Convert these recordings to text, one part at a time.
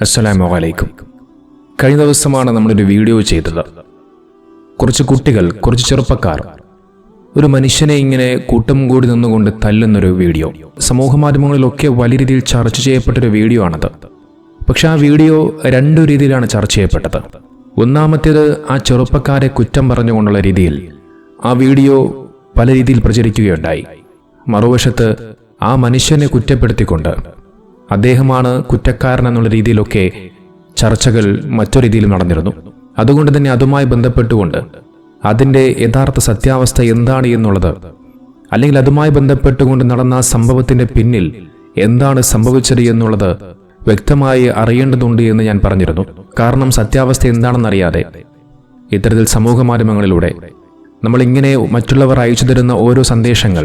അസ്സലാമു അലൈക്കും. കഴിഞ്ഞ ദിവസമാണ് നമ്മളൊരു വീഡിയോ ചെയ്തത്. കുറച്ച് കുട്ടികൾ കുറച്ച് ചെറുപ്പക്കാർ ഒരു മനുഷ്യനെ ഇങ്ങനെ കൂട്ടം കൂടി നിന്നുകൊണ്ട് തല്ലുന്നൊരു വീഡിയോ. സമൂഹ മാധ്യമങ്ങളിലൊക്കെ വലിയ രീതിയിൽ ചർച്ച ചെയ്യപ്പെട്ടൊരു വീഡിയോ ആണത്. പക്ഷെ ആ വീഡിയോ രണ്ടു രീതിയിലാണ് ചർച്ച ചെയ്യപ്പെട്ടത്. ഒന്നാമത്തേത് ആ ചെറുപ്പക്കാരെ കുറ്റം പറഞ്ഞുകൊണ്ടുള്ള രീതിയിൽ ആ വീഡിയോ പല രീതിയിൽ പ്രചരിക്കുകയുണ്ടായി. മറുവശത്ത് ആ മനുഷ്യനെ കുറ്റപ്പെടുത്തിക്കൊണ്ട് അദ്ദേഹമാണ് കുറ്റക്കാരൻ എന്നുള്ള രീതിയിലൊക്കെ ചർച്ചകൾ മറ്റു രീതിയിൽ നടന്നിരുന്നു. അതുകൊണ്ട് തന്നെ അതുമായി ബന്ധപ്പെട്ടുകൊണ്ട് അതിന്റെ യഥാർത്ഥ സത്യാവസ്ഥ എന്താണ് എന്നുള്ളത് അല്ലെങ്കിൽ അതുമായി ബന്ധപ്പെട്ടുകൊണ്ട് നടന്ന സംഭവത്തിന്റെ പിന്നിൽ എന്താണ് സംഭവിച്ചത് എന്നുള്ളത് വ്യക്തമായി അറിയേണ്ടതുണ്ട് എന്ന് ഞാൻ പറഞ്ഞിരുന്നു. കാരണം സത്യാവസ്ഥ എന്താണെന്നറിയാതെ ഇത്തരത്തിൽ സമൂഹ മാധ്യമങ്ങളിലൂടെ നമ്മളിങ്ങനെ മറ്റുള്ളവർ അയച്ചു തരുന്ന ഓരോ സന്ദേശങ്ങൾ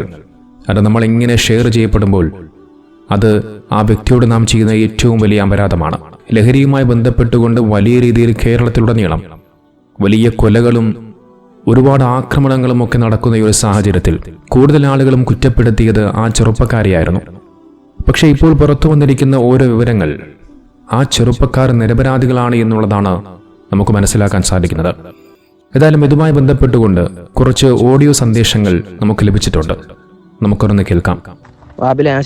അത് നമ്മളിങ്ങനെ ഷെയർ ചെയ്യപ്പെടുമ്പോൾ അത് ആ വ്യക്തിയോട് നാം ചെയ്യുന്ന ഏറ്റവും വലിയ അപരാധമാണ്. ലഹരിയുമായി ബന്ധപ്പെട്ടുകൊണ്ട് വലിയ രീതിയിൽ കേരളത്തിലുടനീളം വലിയ കൊലകളും ഒരുപാട് ആക്രമണങ്ങളും ഒക്കെ നടക്കുന്ന ഈ ഒരു സാഹചര്യത്തിൽ കൂടുതൽ ആളുകളും കുറ്റപ്പെടുത്തിയത് ആ ചെറുപ്പക്കാരെയായിരുന്നു. പക്ഷേ ഇപ്പോൾ പുറത്തു വന്നിരിക്കുന്ന ഓരോ വിവരങ്ങൾ ആ ചെറുപ്പക്കാർ നിരപരാധികളാണ് എന്നുള്ളതാണ് നമുക്ക് മനസ്സിലാക്കാൻ സാധിക്കുന്നത്. ഏതായാലും ഇതുമായി ബന്ധപ്പെട്ടുകൊണ്ട് കുറച്ച് ഓഡിയോ സന്ദേശങ്ങൾ നമുക്ക് ലഭിച്ചിട്ടുണ്ട്. നമുക്കൊന്ന് കേൾക്കാം. ഞാൻ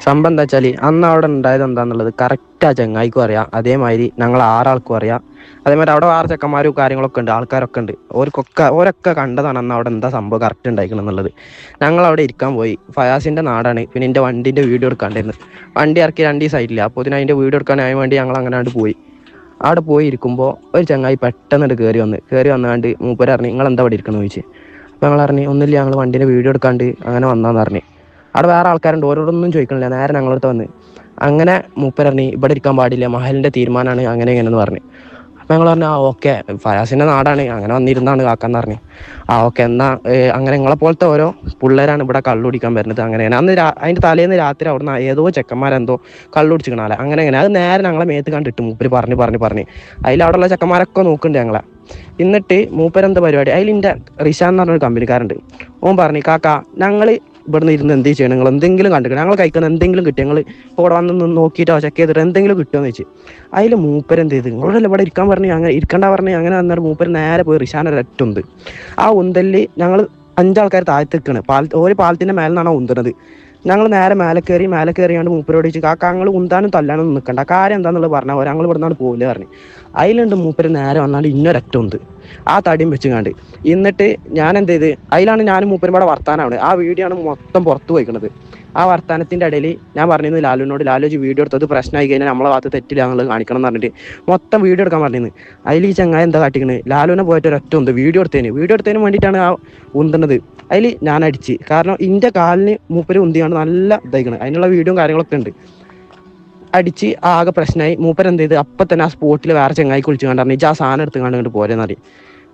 സംഭവം എന്താ വെച്ചാൽ അന്ന് അവിടെ ഉണ്ടായത് എന്താന്നുള്ളത് കറക്റ്റ് ആ ചങ്ങായിക്കും അറിയാം. അതേമാതിരി ഞങ്ങൾ ആറാൾക്കും അറിയാം. അതേമാതിരി അവിടെ ആറ് ചെക്കന്മാരും കാര്യങ്ങളൊക്കെ ഉണ്ട് ആൾക്കാരൊക്കെ ഉണ്ട്. ഓർക്കൊക്കെ ഓരൊക്കെ കണ്ടതാണ് അന്ന് അവിടെ എന്താ സംഭവം കറക്റ്റ് ഉണ്ടായിരിക്കണം എന്നുള്ളത്. ഞങ്ങൾ അവിടെ ഇരിക്കാൻ പോയി. ഫയാസിന്റെ നാടാണ്. പിന്നെ എന്റെ വണ്ടിന്റെ വീഡിയോ എടുക്കാണ്ടായിരുന്നു. വണ്ടി ഇറക്കി രണ്ട് സൈഡില്ല അപ്പോൾ ഇതിന് അതിന്റെ വീഡിയോ എടുക്കാനായി വേണ്ടി ഞങ്ങൾ അങ്ങനെ പോയി. അവിടെ പോയി ഇരിക്കുമ്പോൾ ഒരു ചങ്ങായി പെട്ടെന്ന് കയറി വന്ന്. കയറി വന്നാണ്ട് മൂപ്പര് പറഞ്ഞു നിങ്ങൾ എന്താ അവിടെ ഇരിക്കണമെന്ന് ചോദിച്ചു. അപ്പോൾ ഞങ്ങൾ പറഞ്ഞു ഒന്നുമില്ല ഞങ്ങൾ വണ്ടീന്റെ വീഡിയോ എടുക്കാണ്ട് അങ്ങനെ വന്നാന്ന് പറഞ്ഞു. അവിടെ വേറെ ആൾക്കാരുണ്ട് ഓരോടൊന്നും ചോദിക്കണില്ല. നേരെ ഞങ്ങളടുത്ത് വന്ന് അങ്ങനെ മൂപ്പരറിഞ്ഞ് ഇവിടെ ഇരിക്കാൻ പാടില്ല മഹലിന്റെ തീരുമാനമാണ് അങ്ങനെ ഇങ്ങനെയെന്ന് പറഞ്ഞു. അപ്പം ഞങ്ങൾ പറഞ്ഞു ആ ഓക്കെ ഫയാസിന്റെ നാടാണ് അങ്ങനെ വന്നിരുന്നാണ് കാക്കാന്ന് പറഞ്ഞു. ആ ഓക്കെ എന്നാ അങ്ങനെ നിങ്ങളെ പോലത്തെ ഓരോ പിള്ളേരാണ് ഇവിടെ കള്ളുടിക്കാൻ വരുന്നത് അങ്ങനെ അന്ന് അതിന്റെ തലേന്ന് രാത്രി അവിടുന്ന് ഏതോ ചെക്കന്മാരെന്തോ കള്ളുടിച്ചിക്കണാല അങ്ങനെ അങ്ങനെ അത് നേരെ ഞങ്ങളെ മേത്ത് കണ്ടിട്ട് മൂപ്പര് പറഞ്ഞു പറഞ്ഞു പറഞ്ഞു. അതിൽ അവിടെയുള്ള ചെക്കന്മാരൊക്കെ നോക്കുന്നുണ്ട് ഞങ്ങളെ. എന്നിട്ട് മൂപ്പരെന്താ പരിപാടി അതിൽ എന്റെ റിഷാൻ എന്ന് പറഞ്ഞൊരു കമ്പനിക്കാരുണ്ട്. ഓൻ പറഞ്ഞു കാക്ക ഞങ്ങൾ ഇവിടുന്ന് ഇരുന്ന് എന്ത് ചെയ്യണം നിങ്ങൾ എന്തെങ്കിലും കണ്ടിരിക്കണം. ഞങ്ങൾ കഴിക്കുന്ന എന്തെങ്കിലും കിട്ടി. ഞങ്ങൾ ഇവിടെ വന്ന് നോക്കിയിട്ടോ ചെക്ക് ചെയ്തിട്ട് എന്തെങ്കിലും കിട്ടുമെന്ന് വെച്ച് അതിൽ മൂപ്പര് എന്ത് ചെയ്ത്? നിങ്ങളോടല്ല ഇവിടെ ഇരിക്കാൻ പറഞ്ഞു? അങ്ങനെ ഇരിക്കണ്ട പറഞ്ഞു അങ്ങനെ വന്നാൽ മൂപ്പര് നേരെ പോയി റിഷാൻ ഒറ്റ ആ ഉന്തലിൽ ഞങ്ങൾ അഞ്ചാൾക്കാർ താഴ്ത്തിക്കാണ് പാൽ ഒരു പാലത്തിന്റെ മേലെ നിന്നാണ് ഉന്തുന്നത് ഞങ്ങൾ നേരെ മേലെ കയറി മേലെ കയറിയാണ്ട് മൂപ്പരോട് ചോദിച്ചു കാക്ക ഞങ്ങൾ ഉന്താനും തല്ലാനും നിൽക്കണ്ട കാര്യം എന്താന്നുള്ള പറഞ്ഞാൽ പോരാ. ഞങ്ങൾ ഇവിടെ നിന്നാണ് പോകില്ല പറഞ്ഞു. അതിലുണ്ട് മൂപ്പര് നേരെ വന്നാണ്ട് ഇന്നൊരറ്റ ഉണ്ട് ആ തടിയും വെച്ച് കണ്ട് എന്നിട്ട് ഞാൻ എന്ത് ചെയ്ത് അതിലാണ് ഞാനും മൂപ്പരും കൂടെ വർത്താനാണ് ആ വീഡിയോ ആണ് മൊത്തം പുറത്തു പോയിക്കണത്. ആ വർത്താനത്തിന്റെ ഇടയിൽ ഞാൻ പറഞ്ഞിരുന്നു ലാലുവിനോട് ലാലുജി വീഡിയോ എടുത്തത് പ്രശ്നമായി കഴിഞ്ഞാൽ നമ്മളെ ഭാഗത്ത് തെറ്റില്ല എന്നുള്ളത് കാണിക്കണം എന്ന് പറഞ്ഞിട്ട് മൊത്തം വീഡിയോ എടുക്കാൻ പറഞ്ഞിരുന്നു. അതിൽ ഈ ചങ്ങായി എന്താ കാട്ടിക്കണ്? ലാലുവിനെ പോയിട്ട് ഒരൊറ്റ ഉണ്ട് വീഡിയോ എടുത്തതിന്. വീഡിയോ എടുത്തതിന് വേണ്ടിയിട്ടാണ് ആ ഉന്തണത് അതിൽ ഞാൻ അടിച്ച്. കാരണം ഇന്റെ കാലിന് മൂപ്പര് ഉന്തിയാണ് നല്ല ഇതായിക്കണം. അതിനുള്ള വീഡിയോ കാര്യങ്ങളൊക്കെ ഉണ്ട്. അടിച്ച് ആകെ പ്രശ്നമായി. മൂപ്പരെന്ത് ചെയ്ത്? അപ്പം തന്നെ ആ സ്പോട്ടിൽ വേറെ ചങ്ങായി കുളിച്ച് കണ്ടറിഞ്ഞ് ആ സാധനം എടുത്ത് കണ്ട് ഇങ്ങോട്ട് പോരെന്ന് അറിയും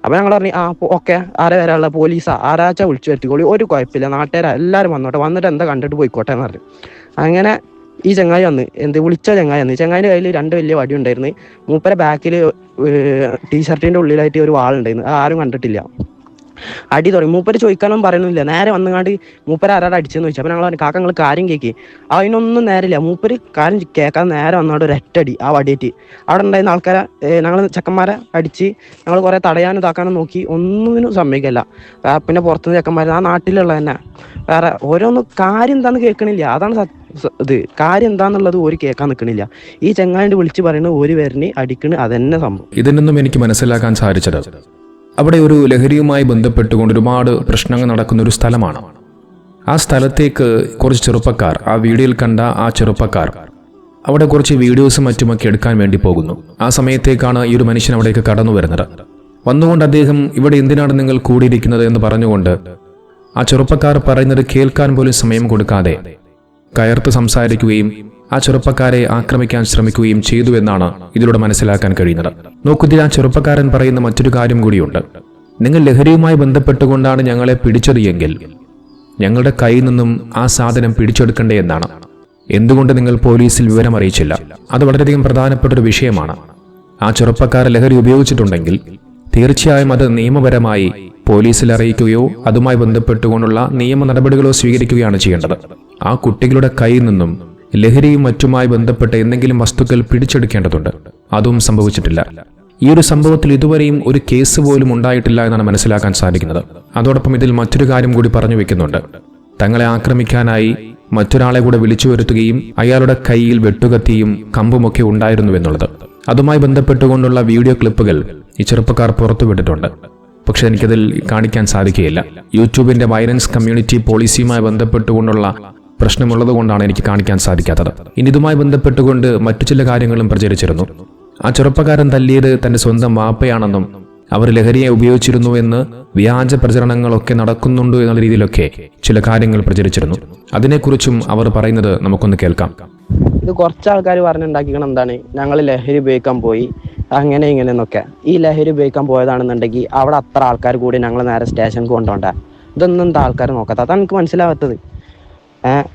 അപ്പൊ ഞങ്ങൾ പറഞ്ഞു ആ ഓക്കെ ആരെ വരാനുള്ള പോലീസാ ആരാച്ചാ വിളിച്ചു വരുത്തിക്കോളി ഒരു കുഴപ്പമില്ല നാട്ടുകാരാ എല്ലാവരും വന്നോട്ടെ വന്നിട്ട് എന്താ കണ്ടിട്ട് പോയിക്കോട്ടെ എന്ന് പറഞ്ഞു. അങ്ങനെ ഈ ചങ്ങായി വന്ന് എന്ത് വിളിച്ച ചങ്ങായി വന്ന് ചെങ്ങായിന്റെ കയ്യിൽ രണ്ട് വലിയ വടി ഉണ്ടായിരുന്നു. മൂപ്പരെ ബാക്കിൽ ടീഷർട്ടിന്റെ ഉള്ളിലായിട്ട് ഒരു വാളുണ്ടായിരുന്നു ആരും കണ്ടിട്ടില്ല. അടി തുടങ്ങി. മൂപ്പര് ചോദിക്കാനൊന്നും പറയുന്നില്ല നേരെ വന്നുകാണ്ട് മൂപ്പര് ആരാടെ അടിച്ചെന്ന് ചോദിച്ചു. അപ്പൊ ഞങ്ങൾ കാക്കങ്ങൾ കാര്യം കേക്കി. അതിനൊന്നും നേരില്ല മൂപ്പര് കാര്യം കേൾക്കാൻ നേരെ വന്നാണ്ട് ഒരു ഒറ്റടി ആ വടിയേറ്റ്. അവിടെ ഉണ്ടായിരുന്ന ആൾക്കാരെ ഞങ്ങൾ ചെക്കന്മാരെ അടിച്ച് ഞങ്ങൾ കുറെ തടയാനും ഇതാക്കാനും നോക്കി. ഒന്നിനും സമ്മതിക്കല്ല പിന്നെ പുറത്തുനിന്ന് ചെക്കന്മാർ ആ നാട്ടിലുള്ള തന്നെ. വേറെ ഓരോന്നും കാര്യം എന്താന്ന് കേൾക്കണില്ല. അതാണ് ഇത്. കാര്യം എന്താന്നുള്ളത് ഒരു കേൾക്കാൻ നിൽക്കണില്ല ഈ ചെങ്ങാണ്ട് വിളിച്ച് പറയുന്നത് ഒരു പേരിന് അടിക്കണ് അതന്നെ സംഭവം. ഇതിൽ നിന്നും എനിക്ക് മനസ്സിലാക്കാൻ സാധിച്ചത് അവിടെ ഒരു ലഹരിയുമായി ബന്ധപ്പെട്ടുകൊണ്ട് ഒരുപാട് പ്രശ്നങ്ങൾ നടക്കുന്ന ഒരു സ്ഥലമാണ്. ആ സ്ഥലത്തേക്ക് കുറച്ച് ചെറുപ്പക്കാർ ആ വീഡിയോയിൽ കണ്ട ആ ചെറുപ്പക്കാർ അവിടെ കുറച്ച് വീഡിയോസും മറ്റുമൊക്കെ എടുക്കാൻ വേണ്ടി പോകുന്നു. ആ സമയത്തേക്കാണ് ഈ ഒരു മനുഷ്യൻ അവിടേക്ക് കടന്നു വരുന്നത്. വന്നുകൊണ്ട് അദ്ദേഹം ഇവിടെ എന്തിനാണ് നിങ്ങൾ കൂടിയിരിക്കുന്നത്? എന്ന് പറഞ്ഞുകൊണ്ട് ആ ചെറുപ്പക്കാർ പറയുന്നത് കേൾക്കാൻ പോലും സമയം കൊടുക്കാതെ കയർത്ത് സംസാരിക്കുകയും ആ ചെറുപ്പക്കാരെ ആക്രമിക്കാൻ ശ്രമിക്കുകയും ചെയ്തു എന്നാണ് ഇതിലൂടെ മനസ്സിലാക്കാൻ കഴിയുന്നത്. നോക്കുതിൽ ആ ചെറുപ്പക്കാരൻ പറയുന്ന മറ്റൊരു കാര്യം കൂടിയുണ്ട്. നിങ്ങൾ ലഹരിയുമായി ബന്ധപ്പെട്ടുകൊണ്ടാണ് ഞങ്ങളെ പിടിച്ചത് എങ്കിൽ ഞങ്ങളുടെ കയ്യിൽ നിന്നും ആ സാധനം പിടിച്ചെടുക്കണ്ടേ എന്നാണ്. എന്തുകൊണ്ട് നിങ്ങൾ പോലീസിൽ വിവരം അറിയിച്ചില്ല? അത് വളരെയധികം പ്രധാനപ്പെട്ട ഒരു വിഷയമാണ്. ആ ചെറുപ്പക്കാർ ലഹരി ഉപയോഗിച്ചിട്ടുണ്ടെങ്കിൽ തീർച്ചയായും അത് നിയമപരമായി പോലീസിൽ അറിയിക്കുകയോ അതുമായി ബന്ധപ്പെട്ടുകൊണ്ടുള്ള നിയമ നടപടികളോ സ്വീകരിക്കുകയാണ് ചെയ്യേണ്ടത്. ആ കുട്ടികളുടെ കയ്യിൽ നിന്നും ലഹരിയും മറ്റുമായി ബന്ധപ്പെട്ട എന്തെങ്കിലും വസ്തുക്കൾ പിടിച്ചെടുക്കേണ്ടതുണ്ട്. അതും സംഭവിച്ചിട്ടില്ല. ഈ ഒരു സംഭവത്തിൽ ഇതുവരെയും ഒരു കേസ് പോലും ഉണ്ടായിട്ടില്ല എന്നാണ് മനസ്സിലാക്കാൻ സാധിക്കുന്നത്. അതോടൊപ്പം ഇതിൽ മറ്റൊരു കാര്യം കൂടി പറഞ്ഞു വെക്കുന്നുണ്ട്. തങ്ങളെ ആക്രമിക്കാനായി മറ്റൊരാളെ കൂടെ വിളിച്ചു വരുത്തുകയും അയാളുടെ കയ്യിൽ വെട്ടുകത്തിയും കമ്പുമൊക്കെ ഉണ്ടായിരുന്നു എന്നുള്ളത്. അതുമായി ബന്ധപ്പെട്ടുകൊണ്ടുള്ള വീഡിയോ ക്ലിപ്പുകൾ ഈ ചെറുപ്പക്കാർ പുറത്തുവിട്ടിട്ടുണ്ട്. പക്ഷെ എനിക്കതിൽ കാണിക്കാൻ സാധിക്കുകയില്ല. യൂട്യൂബിന്റെ വയലൻസ് കമ്മ്യൂണിറ്റി പോളിസിയുമായി ബന്ധപ്പെട്ടുകൊണ്ടുള്ള പ്രശ്നമുള്ളത് കൊണ്ടാണ് എനിക്ക് കാണിക്കാൻ സാധിക്കാത്തത്. ഇനി ഇതുമായി ബന്ധപ്പെട്ടുകൊണ്ട് മറ്റു ചില കാര്യങ്ങളും പ്രചരിച്ചിരുന്നു. ആ ചെറുപ്പക്കാരൻ തല്ലിയത് തന്റെ സ്വന്തം വാപ്പയാണെന്നും അവർ ലഹരിയെ ഉപയോഗിച്ചിരുന്നു എന്ന് വ്യാജ പ്രചരണങ്ങളൊക്കെ നടക്കുന്നുണ്ടോ എന്നുള്ള രീതിയിലൊക്കെ ചില കാര്യങ്ങൾ പ്രചരിച്ചിരുന്നു. അതിനെക്കുറിച്ചും അവർ പറയുന്നത് നമുക്കൊന്ന് കേൾക്കാം. ഇത് കുറച്ച് ആൾക്കാർ പറഞ്ഞുണ്ടാക്കിക്കണം എന്താണ്? ഞങ്ങൾ ലഹരി ഉപയോഗിക്കാൻ പോയി. അങ്ങനെ ഇങ്ങനെ എന്നൊക്കെ ഈ ലഹരി ഉപയോഗിക്കാൻ പോയതാണെന്നുണ്ടെങ്കിൽ അവിടെ അത്ര ആൾക്കാർ കൂടി ഞങ്ങൾ നേരെ സ്റ്റേഷനിൽ കൊണ്ടുപോകണ്ട. ഇതൊന്നും ആൾക്കാർ നോക്കാത്ത. അതാണ് എനിക്ക് മനസ്സിലാവാത്തത്.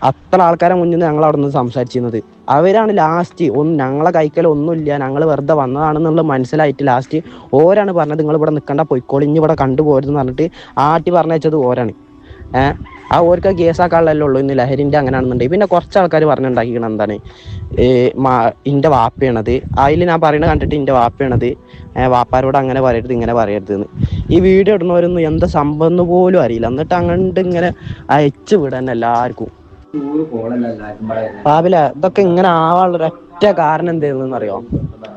അത്ര ആൾക്കാരെ മുന്നിൽ ഞങ്ങൾ അവിടെ നിന്ന് സംസാരിച്ചിരുന്നത്. അവരാണ് ലാസ്റ്റ് ഒന്ന് ഞങ്ങളെ കൈക്കൽ ഒന്നുമില്ല ഞങ്ങൾ വെറുതെ വന്നതാണെന്നുള്ളത് മനസ്സിലായിട്ട് ലാസ്റ്റ് ഓരാണ് പറഞ്ഞത് നിങ്ങൾ ഇവിടെ നിൽക്കണ്ട പൊയ്ക്കോളി ഇനി ഇവിടെ കണ്ടുപോരുതെന്ന് പറഞ്ഞിട്ട് ആട്ടി പറഞ്ഞയച്ചത് ഓരാണ്. ഏഹ് ആ ഓർക്ക് കേസാക്കാളല്ലേ ഉള്ളൂ ഇന്ന് ലഹരിന്റെ അങ്ങനെയാണെന്നുണ്ടെങ്കിൽ. പിന്നെ കുറച്ച് ആൾക്കാർ പറഞ്ഞുണ്ടാക്കിക്കണം എന്താണ്? മാ ഇന്റെ വാപ്പയാണത്. അതിൽ ഞാൻ പറയുന്നത് കണ്ടിട്ട് ഇന്റെ വാപ്പയാണത്. വാപ്പാരോട് അങ്ങനെ പറയരുത് ഇങ്ങനെ പറയരുത് എന്ന് ഈ വീഡിയോ ഇടുന്നവരൊന്നും എന്താ സംഭവം എന്ന് പോലും അറിയില്ല. എന്നിട്ട് അങ്ങോട്ട് ഇങ്ങനെ അയച്ചു വിടാൻ എല്ലാവർക്കും. പാവില ഇതൊക്കെ ഇങ്ങനെ ആവാനുള്ള ഒരൊറ്റ കാരണം എന്തായിരുന്നു അറിയോ?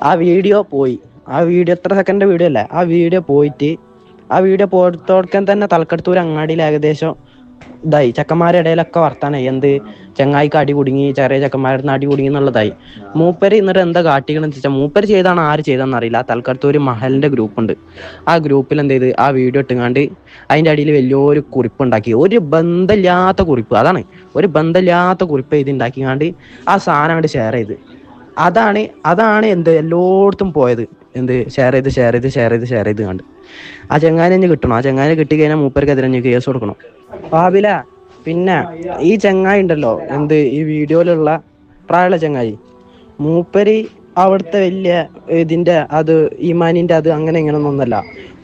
ആ വീഡിയോ പോയി. ആ വീഡിയോ എത്ര സെക്കൻഡ് വീഡിയോ അല്ലേ? ആ വീഡിയോ പോയിട്ട് ആ വീഡിയോ പോയത്തോടക്കാൻ തന്നെ തലക്കടത്തൂർ അങ്ങാടിയിൽ ഏകദേശം ഇതായി. ചെക്കന്മാരുടെ ഇടയിലൊക്കെ വർത്താനായി എന്ത്? ചെങ്ങായിക്ക് അടി കുടുങ്ങി ചെറിയ ചെക്കന്മാരുടെ നിന്ന് അടി കുടുങ്ങി എന്നുള്ളതായി. മൂപ്പര് എന്നിട്ട് എന്താ കാട്ടിക്കണെന്ന് വെച്ചാൽ മൂപ്പര് ചെയ്താണ് ആര് ചെയ്തെന്ന് അറിയില്ല. തൽക്കാലത്ത് ഒരു മഹലിന്റെ ഗ്രൂപ്പ് ഉണ്ട്. ആ ഗ്രൂപ്പിൽ എന്ത് ചെയ്ത് ആ വീഡിയോ ഇട്ടുങ്ങാണ്ട് അതിന്റെ അടിയിൽ വലിയൊരു കുറിപ്പ് ഉണ്ടാക്കി. ഒരു ബന്ധമില്ലാത്ത കുറിപ്പ്. അതാണ്. ഒരു ബന്ധമില്ലാത്ത കുറിപ്പ് ചെയ്ത് ഉണ്ടാക്കിക്കാണ്ട് ആ സാധനം അങ്ങോട്ട് ഷെയർ ചെയ്ത്. അതാണ് അതാണ് എന്ത്? എല്ലായിടത്തും പോയത്. എന്ത്? ഷെയർ ചെയ്ത് ഷെയർ ചെയ്ത് ഷെയർ ചെയ്ത് ഷെയർ ചെയ്ത് കണ്ട്. ആ ചെങ്ങാനെ കിട്ടണം. ആ ചെങ്ങാനെ കിട്ടി കഴിഞ്ഞാൽ മൂപ്പർക്കെതിരെ എതിരെ കേസ് കൊടുക്കണം. പാവില പിന്നെ ഈ ചങ്ങായി ഉണ്ടല്ലോ എന്ത് ഈ വീഡിയോയിലുള്ള പ്രായമുള്ള ചങ്ങായി. മൂപ്പരി അവിടുത്തെ വലിയ ഇതിന്റെ അത് ഈമാനിന്റെ അത് അങ്ങനെ ഇങ്ങനൊന്നല്ല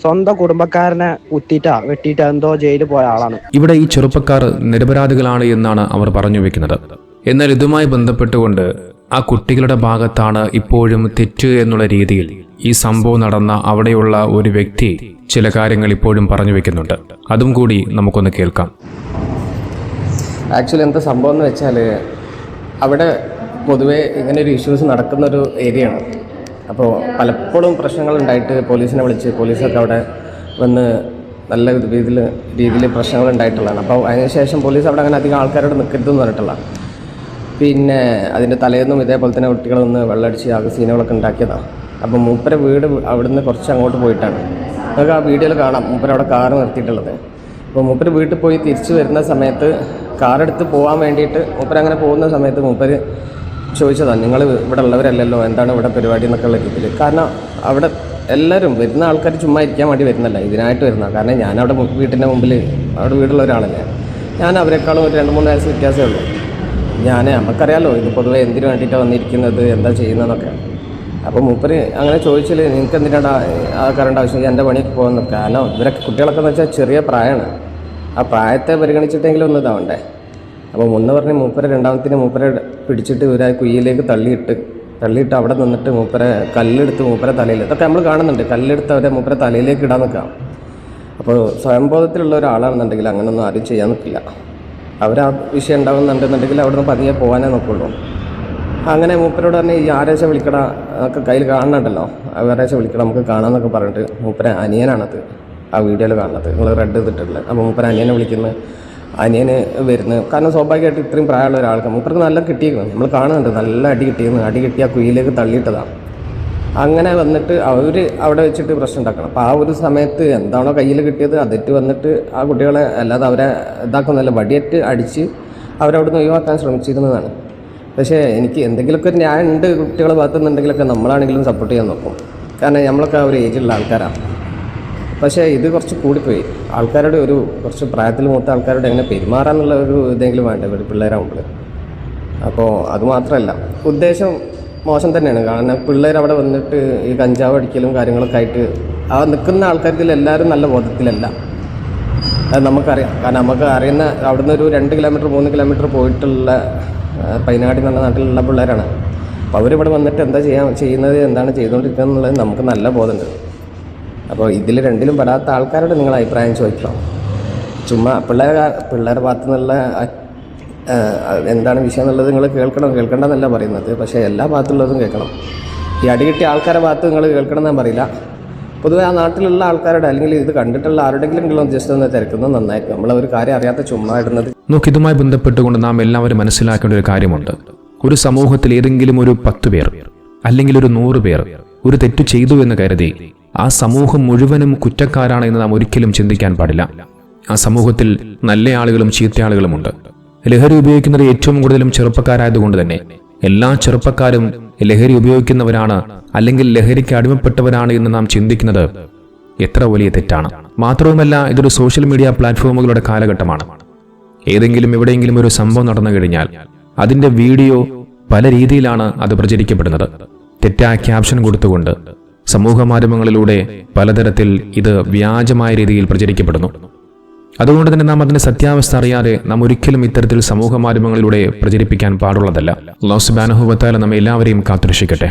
സ്വന്തം കുടുംബക്കാരനെ കുത്തിയിട്ടാ വെട്ടിയിട്ടാ എന്തോ ജയിലിൽ പോയ ആളാണ്. ഇവിടെ ഈ ചെറുപ്പക്കാർ നിരപരാധികളാണ് എന്നാണ് അവർ പറഞ്ഞു വെക്കുന്നത്. എന്നാൽ ഇതുമായി ബന്ധപ്പെട്ടുകൊണ്ട് ആ കുട്ടികളുടെ ഭാഗത്താണ് ഇപ്പോഴും തെറ്റ് എന്നുള്ള രീതിയിൽ ഈ സംഭവം നടന്ന അവിടെയുള്ള ഒരു വ്യക്തി ചില കാര്യങ്ങൾ ഇപ്പോഴും പറഞ്ഞു വെക്കുന്നുണ്ട്. അതും കൂടി നമുക്കൊന്ന് കേൾക്കാം. ആക്ച്വലി എന്താ സംഭവം എന്ന് വെച്ചാൽ അവിടെ പൊതുവേ ഇങ്ങനെ ഒരു ഇഷ്യൂസ് നടക്കുന്ന ഒരു ഏരിയയാണ് അപ്പോൾ പലപ്പോഴും പ്രശ്നങ്ങൾ ഉണ്ടായിട്ട് പോലീസിനെ വിളിച്ച് പോലീസൊക്കെ അവിടെ വന്ന് നല്ല രീതിയിൽ രീതിയിൽ പ്രശ്നങ്ങൾ ഉണ്ടായിട്ടുള്ളതാണ്. അപ്പോൾ അതിനുശേഷം പോലീസ് അവിടെ അങ്ങനെ അധികം ആൾക്കാരോട് നിൽക്കരുതെന്ന് പറഞ്ഞിട്ടുള്ള പിന്നെ അതിന്റെ തലേന്നും ഇതേപോലെ തന്നെ കുട്ടികൾ ഒന്ന് വെള്ളമടിച്ച് ആകെ സീനുകളൊക്കെ ഉണ്ടാക്കിയതാണ്. അപ്പം മൂപ്പരെ വീട് അവിടുന്ന് കുറച്ച് അങ്ങോട്ട് പോയിട്ടാണ്. നമുക്ക് ആ വീഡിയോയിൽ കാണാം. മൂപ്പര അവിടെ കാറ് നിർത്തിയിട്ടുള്ളത്. അപ്പോൾ മൂപ്പര് വീട്ടിൽ പോയി തിരിച്ചു വരുന്ന സമയത്ത് കാറെടുത്ത് പോകാൻ വേണ്ടിയിട്ട് മൂപ്പര് അങ്ങനെ പോകുന്ന സമയത്ത് മൂപ്പര് ചോദിച്ചതാണ് നിങ്ങൾ ഇവിടെ ഉള്ളവരല്ലല്ലോ എന്താണ് ഇവിടെ പരിപാടി എന്നൊക്കെ ഉള്ള രീതിയിൽ? കാരണം അവിടെ എല്ലാവരും വരുന്ന ആൾക്കാർ ചുമ്മാ ഇരിക്കാൻ വേണ്ടി വരുന്നല്ല ഇതിനായിട്ട് വരുന്ന കാരണം ഞാനവിടെ വീട്ടിന്റെ മുമ്പിൽ അവിടെ വീടുള്ള ഒരാളല്ലേ. ഞാൻ അവരെക്കാളും ഒരു രണ്ട് മൂന്ന് വയസ്സ് വ്യത്യാസമേ ഉള്ളൂ. ഞാൻ നമുക്കറിയാലോ ഇത് പൊതുവേ എന്തിനു വേണ്ടിയിട്ടാണ് വന്നിരിക്കുന്നത് എന്താ ചെയ്യുന്നതെന്നൊക്കെ. അപ്പോൾ മൂപ്പര് അങ്ങനെ ചോദിച്ചാൽ നിങ്ങൾക്ക് എന്തിനാണ് ആ കറണ്ട് ആവശ്യം? എന്റെ പണിക്ക് പോകുന്ന കാരണം ഇവരൊക്കെ കുട്ടികളൊക്കെ എന്ന് വെച്ചാൽ ചെറിയ പ്രായമാണ് ആ പ്രായത്തെ പരിഗണിച്ചിട്ടെങ്കിലും ഒന്ന് ഇതാവണ്ടേ. അപ്പോൾ മുന്ന് പറഞ്ഞ് മൂപ്പരെ രണ്ടാമത്തിന് മൂപ്പരെ പിടിച്ചിട്ട് ഇവരെ കുയ്യിലേക്ക് തള്ളിയിട്ട് തള്ളിയിട്ട് അവിടെ നിന്നിട്ട് മൂപ്പരെ കല്ലെടുത്ത് മൂപ്പരെ തലയിൽ ഇതൊക്കെ നമ്മൾ കാണുന്നുണ്ട്. കല്ലെടുത്ത് അവരെ മൂപ്പരെ തലയിലേക്ക് ഇടാൻ നിൽക്കാം അപ്പോൾ സ്വയംബോധത്തിലുള്ള ഒരാളാണെന്നുണ്ടെങ്കിൽ അങ്ങനെയൊന്നും ആരും ചെയ്യാൻ നിൽക്കില്ല അവർ ആ വിഷയം ഉണ്ടാകുന്നുണ്ടെന്നുണ്ടെങ്കിൽ അവിടെ നിന്ന് പതിയെ പോകാനേ നോക്കുള്ളൂ. അങ്ങനെ മൂപ്പരോട് പറഞ്ഞ് ഈ ആരാഴ്ച വിളിക്കട ഒക്കെ കയ്യിൽ കാണുന്നുണ്ടല്ലോ. ആരാഴ്ച വിളിക്കട നമുക്ക് കാണാമെന്നൊക്കെ പറഞ്ഞിട്ട് മൂപ്പര അനിയനാണത് ആ വീഡിയോയിൽ കാണുന്നത്. നിങ്ങൾ റെഡ് ചെയ്തിട്ടുള്ളത് അപ്പോൾ മൂപ്പര അനിയനെ വിളിക്കുന്നത് അനിയന് വരുന്നു. കാരണം സ്വാഭാവികമായിട്ട് ഇത്രയും പ്രായമുള്ള ഒരാൾക്ക് മൂപ്പർക്ക് നല്ല കിട്ടിയിരുന്നു നമ്മൾ കാണുന്നുണ്ട്. നല്ല അടി കിട്ടിയിരുന്നു അടി കിട്ടിയാൽ കുയിലേക്ക് തള്ളിയിട്ടതാണ് അങ്ങനെ വന്നിട്ട് അവർ അവിടെ വെച്ചിട്ട് പ്രശ്നം ഉണ്ടാക്കണം. അപ്പോൾ ആ ഒരു സമയത്ത് എന്താണോ കയ്യിൽ കിട്ടിയത് അതിട്ട് വന്നിട്ട് ആ കുട്ടികളെ അല്ലാതെ അവരെ ഇതാക്കുന്നല്ല വടിയേറ്റ് അടിച്ച് അവരവിടുന്ന് ഒഴിവാക്കാൻ ശ്രമിച്ചിരുന്നതാണ്. പക്ഷേ എനിക്ക് എന്തെങ്കിലുമൊക്കെ ന്യായം ഉണ്ട് കുട്ടികളെ ഭാഗത്തുനിന്നുണ്ടെങ്കിലൊക്കെ നമ്മളാണെങ്കിലും സപ്പോർട്ട് ചെയ്യാൻ നോക്കും. കാരണം നമ്മളൊക്കെ ആ ഒരു ഏജിലുള്ള ആൾക്കാരാണ്. പക്ഷേ ഇത് കുറച്ച് കൂടിപ്പോയി. ആൾക്കാരുടെ ഒരു കുറച്ച് പ്രായത്തിൽ മൂത്ത ആൾക്കാരോട് എങ്ങനെ പെരുമാറാന്നുള്ള ഒരു ഇതെങ്കിലും വേണ്ട? ഒരു പിള്ളേരാകുമ്പോൾ അപ്പോൾ അതുമാത്രമല്ല ഉദ്ദേശം മോശം തന്നെയാണ്. കാരണം പിള്ളേർ അവിടെ വന്നിട്ട് ഈ കഞ്ചാവ് അടിക്കലും കാര്യങ്ങളൊക്കെ ആയിട്ട് ആ നിൽക്കുന്ന ആൾക്കാരിൽ എല്ലാവരും നല്ല ബോധത്തിലല്ല. അത് നമുക്കറിയാം. കാരണം നമുക്ക് അറിയുന്ന അവിടുന്ന് ഒരു രണ്ട് കിലോമീറ്റർ മൂന്ന് കിലോമീറ്റർ പോയിട്ടുള്ള പൈനാടി എന്ന നാട്ടിലുള്ള പിള്ളേരാണ്. അപ്പോൾ അവരിവിടെ വന്നിട്ട് എന്താ ചെയ്യാൻ ചെയ്യുന്നത് എന്താണ് ചെയ്തുകൊണ്ടിരിക്കുന്നത് എന്നുള്ളത് നമുക്ക് നല്ല ബോധമുണ്ട്. അപ്പോൾ ഇതിൽ രണ്ടിലും പെടാത്ത ആൾക്കാരോട് നിങ്ങൾ അഭിപ്രായം ചോദിക്കണം. ചുമ്മാ പിള്ളേരെ പിള്ളേരുടെ ഭാഗത്തു നിന്നുള്ള എന്താണ് വിഷയം എന്നുള്ളത് നിങ്ങൾ കേൾക്കണം. കേൾക്കണ്ട എന്നല്ല പറയുന്നത്. പക്ഷേ എല്ലാ ഭാഗത്തുള്ളതും കേൾക്കണം. ഈ അടികിട്ടിയ ആൾക്കാരെ ഭാഗത്ത് നിങ്ങൾ കേൾക്കണം എന്നാൽ പറയില്ല. പൊതുവെ ആ നാട്ടിലുള്ള ആൾക്കാരുടെ അല്ലെങ്കിൽ ഇത് കണ്ടിട്ടുള്ള ആരുടെങ്കിലും ജസ്റ്റ് ഒന്ന് തിരക്കുന്നത് നന്നായിരിക്കും. ഒരു കാര്യം അറിയാത്ത ചുമ്മാ ഇടുന്നത്. നോക്ക് ഇതുമായി ബന്ധപ്പെട്ടുകൊണ്ട് നാം എല്ലാവരും മനസ്സിലാക്കേണ്ട ഒരു കാര്യമുണ്ട്. ഒരു സമൂഹത്തിൽ ഏതെങ്കിലും ഒരു പത്ത് പേർ അല്ലെങ്കിൽ ഒരു നൂറ് പേർ ഒരു തെറ്റ് ചെയ്തു എന്ന് കരുതി ആ സമൂഹം മുഴുവനും കുറ്റക്കാരാണ് എന്ന് നാം ഒരിക്കലും ചിന്തിക്കാൻ പാടില്ല. ആ സമൂഹത്തിൽ നല്ല ആളുകളും ചീത്ത ആളുകളുമുണ്ട്. ലഹരി ഉപയോഗിക്കുന്നത് ഏറ്റവും കൂടുതലും ചെറുപ്പക്കാരായതുകൊണ്ട് തന്നെ. എല്ലാ ചെറുപ്പക്കാരും ലഹരി ഉപയോഗിക്കുന്നവരാണ് അല്ലെങ്കിൽ ലഹരിക്ക് അടിമപ്പെട്ടവരാണ് എന്ന് നാം ചിന്തിക്കുന്നത് എത്ര വലിയ തെറ്റാണ്. മാത്രവുമല്ല ഇതൊരു സോഷ്യൽ മീഡിയ പ്ലാറ്റ്ഫോമുകളുടെ കാലഘട്ടമാണ്. ഏതെങ്കിലും എവിടെയെങ്കിലും ഒരു സംഭവം നടന്നു കഴിഞ്ഞാൽ അതിന്റെ വീഡിയോ പല രീതിയിലാണ് അത് പ്രചരിക്കപ്പെടുന്നത്. തെറ്റായ ക്യാപ്ഷൻ കൊടുത്തുകൊണ്ട് സമൂഹ മാധ്യമങ്ങളിലൂടെ പലതരത്തിൽ ഇത് വ്യാജമായ രീതിയിൽ പ്രചരിക്കപ്പെടുന്നു. അതുകൊണ്ട് തന്നെ നാം അതിന്റെ സത്യാവസ്ഥ അറിയാതെ നാം ഒരിക്കലും ഇത്തരത്തിൽ സമൂഹ മാധ്യമങ്ങളിലൂടെ പ്രചരിപ്പിക്കാൻ പാടുള്ളതല്ല. ലോസ് ബാനഹുബത്താല നമ്മെ എല്ലാവരെയും കാത്തുരക്ഷിക്കട്ടെ.